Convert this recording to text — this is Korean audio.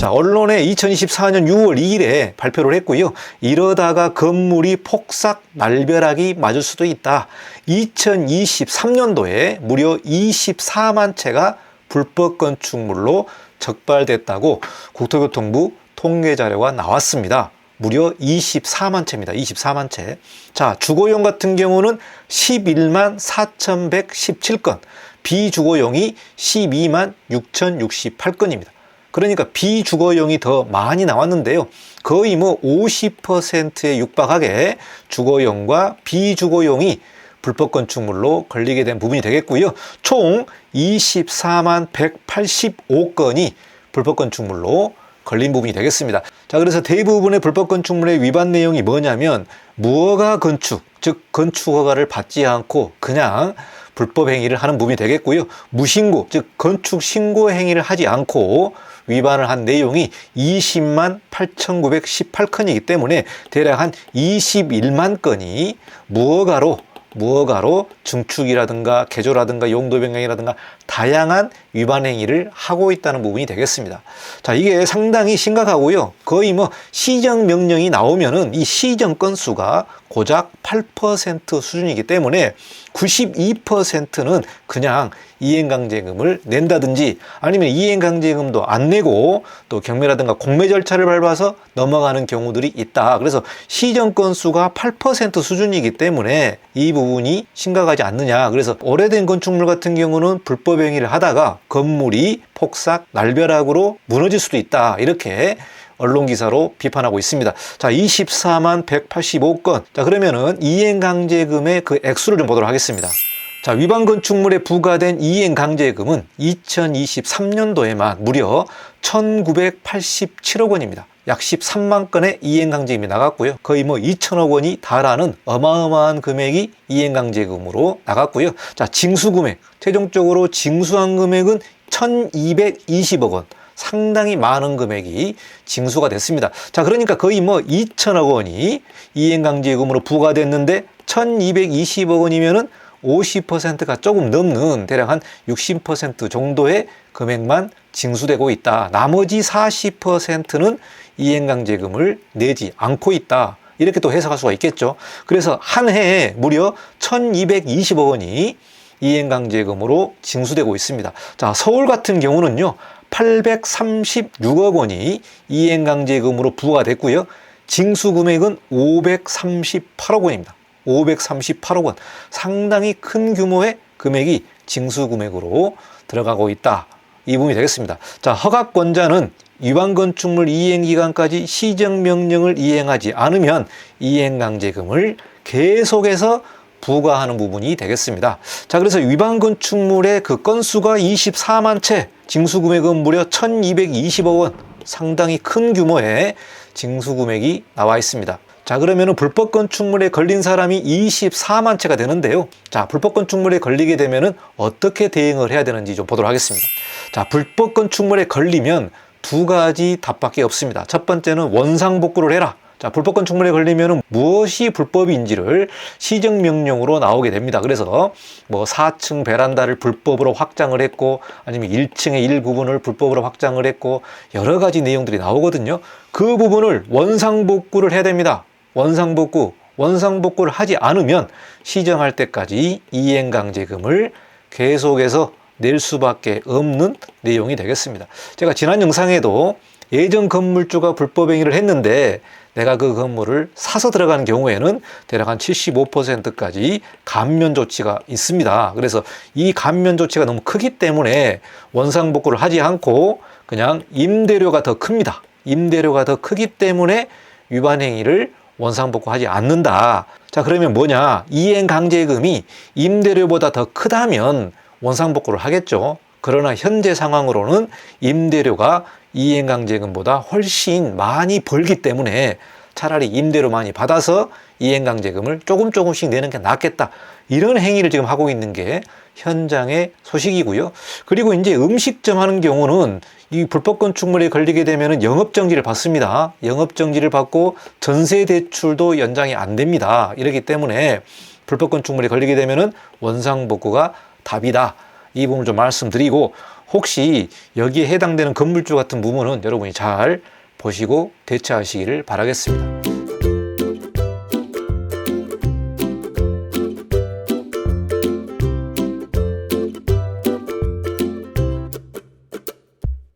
자, 언론에 2024년 6월 2일에 발표를 했고요. 이러다가 건물이 폭삭 날벼락이 맞을 수도 있다. 2023년도에 무려 24만 채가 불법 건축물로 적발됐다고 국토교통부 통계 자료가 나왔습니다. 무려 24만 채입니다. 24만 채. 자, 주거용 같은 경우는 11만 4,117건, 비주거용이 12만 6,068건입니다. 그러니까 비주거용이 더 많이 나왔는데요. 거의 뭐 50%에 육박하게 주거용과 비주거용이 불법 건축물로 걸리게 된 부분이 되겠고요. 총 24만 185건이 불법 건축물로 걸린 부분이 되겠습니다. 자, 그래서 대부분의 불법 건축물의 위반 내용이 뭐냐면 무허가 건축, 즉 건축 허가를 받지 않고 그냥 불법 행위를 하는 부분이 되겠고요. 무신고, 즉 건축 신고 행위를 하지 않고 위반을 한 내용이 20만 8,918건이기 때문에 대략 한 21만 건이 무허가로 무허가로 증축이라든가 개조라든가 용도 변경이라든가 다양한 위반 행위를 하고 있다는 부분이 되겠습니다. 자, 이게 상당히 심각하고요. 거의 뭐 시정 명령이 나오면은 이 시정 건수가 고작 8% 수준이기 때문에 92%는 그냥 이행강제금을 낸다든지 아니면 이행강제금도 안 내고 또 경매라든가 공매 절차를 밟아서 넘어가는 경우들이 있다. 그래서 시정 건수가 8% 수준이기 때문에 이 부분이 심각하지 않느냐. 그래서 오래된 건축물 같은 경우는 불법 행위를 하다가 건물이 폭삭 날벼락으로 무너질 수도 있다. 이렇게 언론 기사로 비판하고 있습니다. 자, 24만 185건. 자, 그러면은 이행 강제금의 그 액수를 좀 보도록 하겠습니다. 자, 위반 건축물에 부과된 이행 강제금은 2023년도에만 무려 1987억 원입니다. 약 13만 건의 이행강제금이 나갔고요. 거의 뭐 2천억 원이 달하는 어마어마한 금액이 이행강제금으로 나갔고요. 자, 징수금액. 최종적으로 징수한 금액은 1220억 원. 상당히 많은 금액이 징수가 됐습니다. 자, 그러니까 거의 뭐 2천억 원이 이행강제금으로 부과됐는데 1220억 원이면은 50%가 조금 넘는 대략 한 60% 정도의 금액만 징수되고 있다. 나머지 40%는 이행강제금을 내지 않고 있다. 이렇게 또 해석할 수가 있겠죠. 그래서 한 해에 무려 1220억 원이 이행강제금으로 징수되고 있습니다. 자, 서울 같은 경우는요, 836억 원이 이행강제금으로 부과됐고요. 징수 금액은 538억 원입니다. 538억 원. 상당히 큰 규모의 금액이 징수 금액으로 들어가고 있다. 이 부분이 되겠습니다. 자, 허가권자는 위반 건축물 이행 기간까지 시정 명령을 이행하지 않으면 이행 강제금을 계속해서 부과하는 부분이 되겠습니다. 자, 그래서 위반 건축물의 그 건수가 24만 채, 징수 금액은 무려 1220억 원, 상당히 큰 규모의 징수 금액이 나와 있습니다. 자, 그러면은 불법 건축물에 걸린 사람이 24만 채가 되는데요. 자, 불법 건축물에 걸리게 되면은 어떻게 대응을 해야 되는지 좀 보도록 하겠습니다. 자, 불법 건축물에 걸리면 두 가지 답밖에 없습니다. 첫 번째는 원상복구를 해라. 자, 불법 건축물에 걸리면 무엇이 불법인지를 시정명령으로 나오게 됩니다. 그래서 뭐 4층 베란다를 불법으로 확장을 했고 아니면 1층의 일부분을 불법으로 확장을 했고 여러 가지 내용들이 나오거든요. 그 부분을 원상복구를 해야 됩니다. 원상복구, 원상복구를 하지 않으면 시정할 때까지 이행강제금을 계속해서 낼 수밖에 없는 내용이 되겠습니다. 제가 지난 영상에도 예전 건물주가 불법 행위를 했는데 내가 그 건물을 사서 들어가는 경우에는 대략 한 75%까지 감면 조치가 있습니다. 그래서 이 감면 조치가 너무 크기 때문에 원상복구를 하지 않고 그냥 임대료가 더 큽니다. 임대료가 더 크기 때문에 위반 행위를 원상복구하지 않는다. 자, 그러면 뭐냐? 이행 강제금이 임대료보다 더 크다면 원상복구를 하겠죠. 그러나 현재 상황으로는 임대료가 이행강제금보다 훨씬 많이 벌기 때문에 차라리 임대료 많이 받아서 이행강제금을 조금 조금씩 내는 게 낫겠다. 이런 행위를 지금 하고 있는 게 현장의 소식이고요. 그리고 이제 음식점 하는 경우는 이 불법 건축물에 걸리게 되면 영업정지를 받습니다. 영업정지를 받고 전세대출도 연장이 안 됩니다. 이러기 때문에 불법 건축물에 걸리게 되면 원상복구가 답이다. 이 부분 좀 말씀드리고 혹시 여기에 해당되는 건물주 같은 부분은 여러분이 잘 보시고 대처하시기를 바라겠습니다.